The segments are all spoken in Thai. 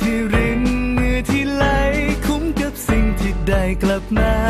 ที่รินเหงื่อที่ไหลคุ้มกับสิ่งที่ได้กลับมา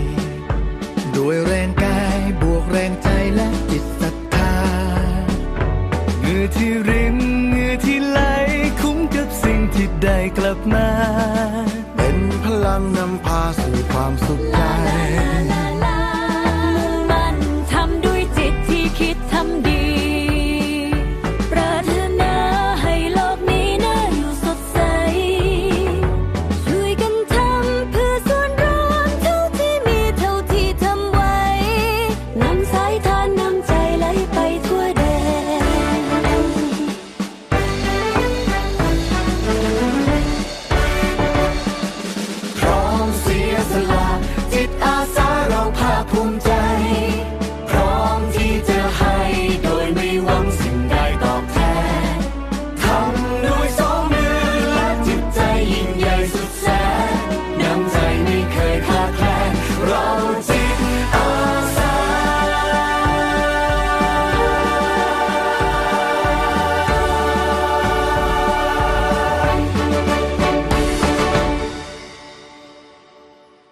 ได้กลับมา เป็นพลังนำพาสู่ความสุข